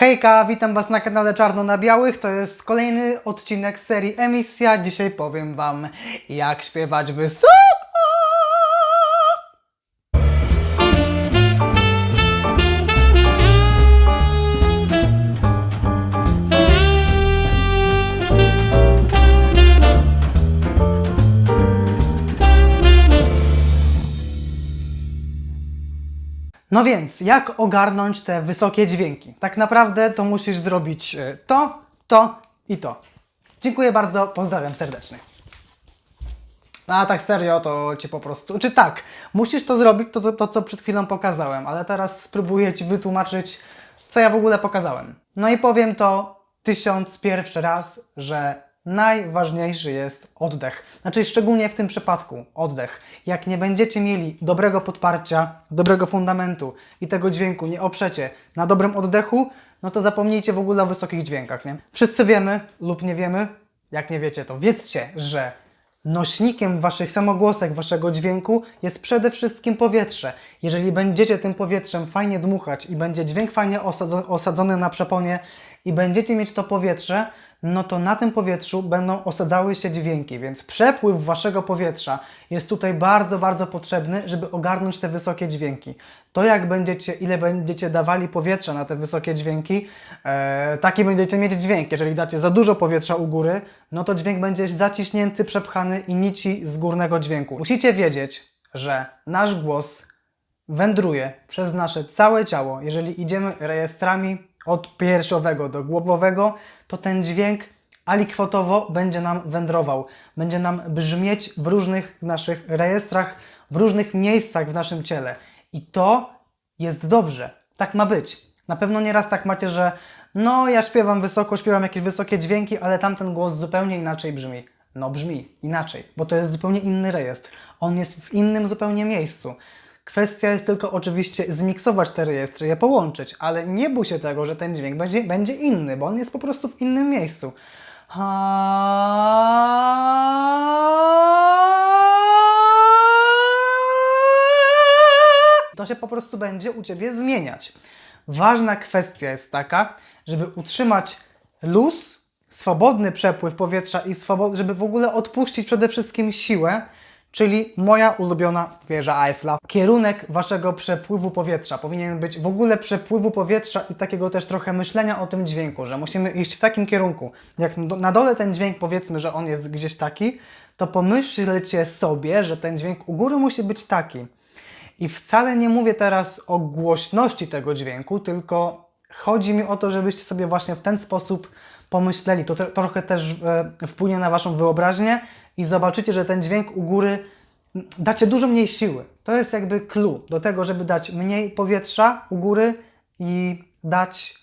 Hejka, witam Was na kanale Czarno na Białych. To jest kolejny odcinek serii Emisja. Dzisiaj powiem Wam, jak śpiewać wysoko. No więc, jak ogarnąć te wysokie dźwięki? Tak naprawdę to musisz zrobić e, to, to i to. Dziękuję bardzo, pozdrawiam serdecznie. A tak serio, to Ci po prostu... Czy tak, musisz to zrobić, to, to, to co przed chwilą pokazałem, ale teraz spróbuję Ci wytłumaczyć, co ja w ogóle pokazałem. No i powiem to tysiąc pierwszy raz, że najważniejszy jest oddech. Znaczy, szczególnie w tym przypadku oddech. Jak nie będziecie mieli dobrego podparcia, dobrego fundamentu i tego dźwięku nie oprzecie na dobrym oddechu, no to zapomnijcie w ogóle o wysokich dźwiękach, nie? Wszyscy wiemy lub nie wiemy, jak nie wiecie, to wiedzcie, że nośnikiem waszych samogłosek, waszego dźwięku jest przede wszystkim powietrze. Jeżeli będziecie tym powietrzem fajnie dmuchać i będzie dźwięk fajnie osadzo- osadzony na przeponie i będziecie mieć to powietrze, no to na tym powietrzu będą osadzały się dźwięki, więc przepływ waszego powietrza jest tutaj bardzo, bardzo potrzebny, żeby ogarnąć te wysokie dźwięki. To jak będziecie, ile będziecie dawali powietrza na te wysokie dźwięki, e, taki będziecie mieć dźwięk. Jeżeli dacie za dużo powietrza u góry, no to dźwięk będzie zaciśnięty, przepchany i nici z górnego dźwięku. Musicie wiedzieć, że nasz głos wędruje przez nasze całe ciało. Jeżeli idziemy rejestrami od piersiowego do głowowego, to ten dźwięk alikwotowo będzie nam wędrował. Będzie nam brzmieć w różnych naszych rejestrach, w różnych miejscach w naszym ciele. I to jest dobrze. Tak ma być. Na pewno nieraz tak macie, że no ja śpiewam wysoko, śpiewam jakieś wysokie dźwięki, ale tamten głos zupełnie inaczej brzmi. No brzmi inaczej, bo to jest zupełnie inny rejestr. On jest w innym zupełnie miejscu. Kwestia jest tylko oczywiście zmiksować te rejestry, je połączyć, ale nie bój się tego, że ten dźwięk będzie, będzie inny, bo on jest po prostu w innym miejscu. To się po prostu będzie u Ciebie zmieniać. Ważna kwestia jest taka, żeby utrzymać luz, swobodny przepływ powietrza i swobod- żeby w ogóle odpuścić przede wszystkim siłę, czyli moja ulubiona wieża Eiffla. Kierunek waszego przepływu powietrza powinien być w ogóle przepływu powietrza i takiego też trochę myślenia o tym dźwięku, że musimy iść w takim kierunku. Jak na dole ten dźwięk powiedzmy, że on jest gdzieś taki, to pomyślcie sobie, że ten dźwięk u góry musi być taki. I wcale nie mówię teraz o głośności tego dźwięku, tylko chodzi mi o to, żebyście sobie właśnie w ten sposób pomyśleli. To trochę też e, wpłynie na Waszą wyobraźnię i zobaczycie, że ten dźwięk u góry dacie dużo mniej siły. To jest jakby clue do tego, żeby dać mniej powietrza u góry i dać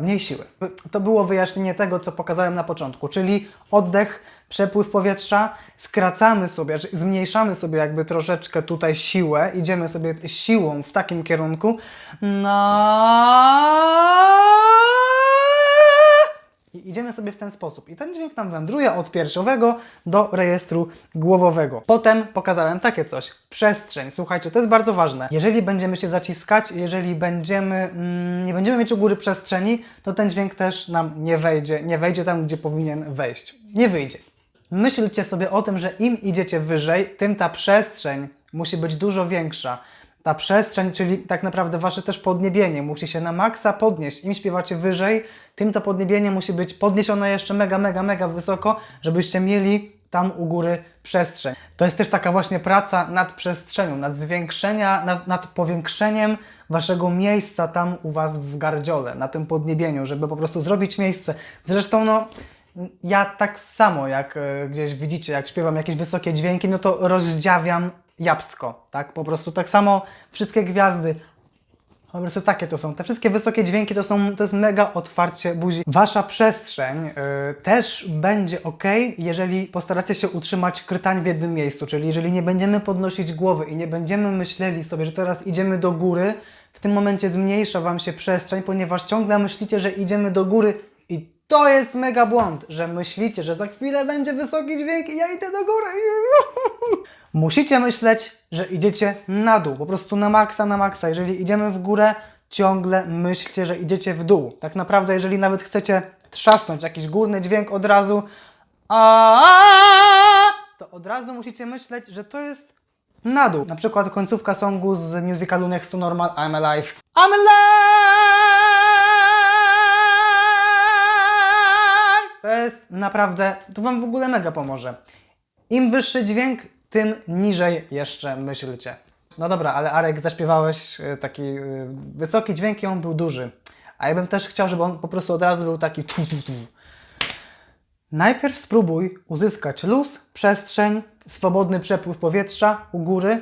mniej siły. To było wyjaśnienie tego, co pokazałem na początku, czyli oddech, przepływ powietrza, skracamy sobie, czy zmniejszamy sobie jakby troszeczkę tutaj siłę, idziemy sobie siłą w takim kierunku. No. Idziemy sobie w ten sposób. I ten dźwięk nam wędruje od piersiowego do rejestru głowowego. Potem pokazałem takie coś. Przestrzeń. Słuchajcie, to jest bardzo ważne. Jeżeli będziemy się zaciskać, jeżeli będziemy, mm, nie będziemy mieć u góry przestrzeni, to ten dźwięk też nam nie wejdzie, nie wejdzie tam, gdzie powinien wejść. Nie wyjdzie. Myślcie sobie o tym, że im idziecie wyżej, tym ta przestrzeń musi być dużo większa. Ta przestrzeń, czyli tak naprawdę wasze też podniebienie musi się na maksa podnieść. Im śpiewacie wyżej, tym to podniebienie musi być podniesione jeszcze mega, mega, mega wysoko, żebyście mieli tam u góry przestrzeń. To jest też taka właśnie praca nad przestrzenią, nad zwiększenia, nad, nad powiększeniem waszego miejsca tam u was w gardziole, na tym podniebieniu, żeby po prostu zrobić miejsce. Zresztą no, ja tak samo jak e, gdzieś widzicie, jak śpiewam jakieś wysokie dźwięki, no to rozdziawiam jabłko, tak? Po prostu tak samo wszystkie gwiazdy, po prostu takie to są. Te wszystkie wysokie dźwięki to są, to jest mega otwarcie buzi. Wasza przestrzeń y, też będzie ok, jeżeli postaracie się utrzymać krytań w jednym miejscu, czyli jeżeli nie będziemy podnosić głowy i nie będziemy myśleli sobie, że teraz idziemy do góry, w tym momencie zmniejsza Wam się przestrzeń, ponieważ ciągle myślicie, że idziemy do góry to jest mega błąd, że myślicie, że za chwilę będzie wysoki dźwięk i ja idę do góry. Musicie myśleć, że idziecie na dół, po prostu na maksa, na maksa. Jeżeli idziemy w górę, ciągle myślcie, że idziecie w dół. Tak naprawdę, jeżeli nawet chcecie trzasnąć jakiś górny dźwięk od razu, to od razu musicie myśleć, że to jest na dół. Na przykład końcówka songu z musicalu Next to Normal I'm Alive. I'm alive! Jest naprawdę, to Wam w ogóle mega pomoże. Im wyższy dźwięk, tym niżej jeszcze myślcie. No dobra, ale Arek, zaśpiewałeś e, taki e, wysoki dźwięk i on był duży. A ja bym też chciał, żeby on po prostu od razu był taki tu, tu, tu. Najpierw spróbuj uzyskać luz, przestrzeń, swobodny przepływ powietrza u góry,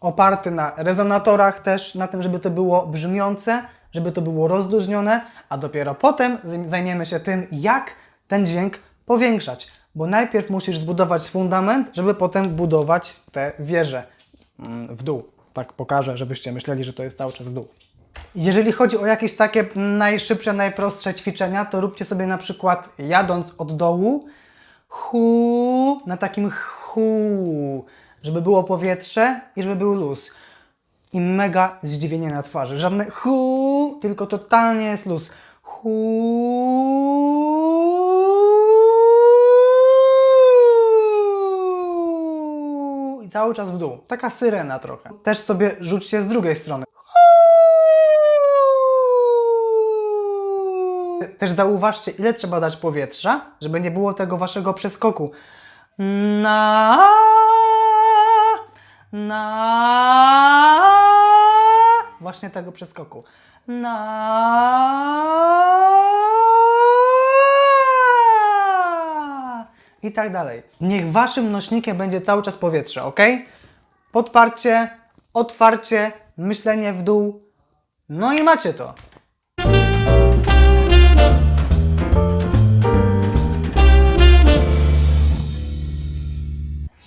oparty na rezonatorach też, na tym, żeby to było brzmiące, żeby to było rozluźnione, a dopiero potem zajm- zajmiemy się tym, jak ten dźwięk powiększać. Bo najpierw musisz zbudować fundament, żeby potem budować te wieże mm, w dół. Tak pokażę, żebyście myśleli, że to jest cały czas w dół. Jeżeli chodzi o jakieś takie najszybsze, najprostsze ćwiczenia, to róbcie sobie na przykład jadąc od dołu hu na takim hu, żeby było powietrze i żeby był luz. I mega zdziwienie na twarzy. Żadne hu, tylko totalnie jest luz. Hu. Cały czas w dół. Taka syrena trochę. Też sobie rzućcie z drugiej strony. Też zauważcie, ile trzeba dać powietrza, żeby nie było tego waszego przeskoku. Na, na, właśnie tego przeskoku. Na i tak dalej. Niech waszym nośnikiem będzie cały czas powietrze, ok? Podparcie, otwarcie, myślenie w dół. No i macie to.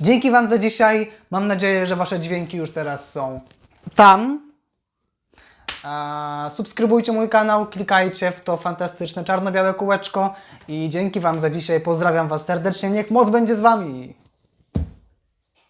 Dzięki Wam za dzisiaj. Mam nadzieję, że Wasze dźwięki już teraz są tam. Subskrybujcie mój kanał, klikajcie w to fantastyczne czarno-białe kółeczko i dzięki Wam za dzisiaj. Pozdrawiam Was serdecznie. Niech moc będzie z Wami.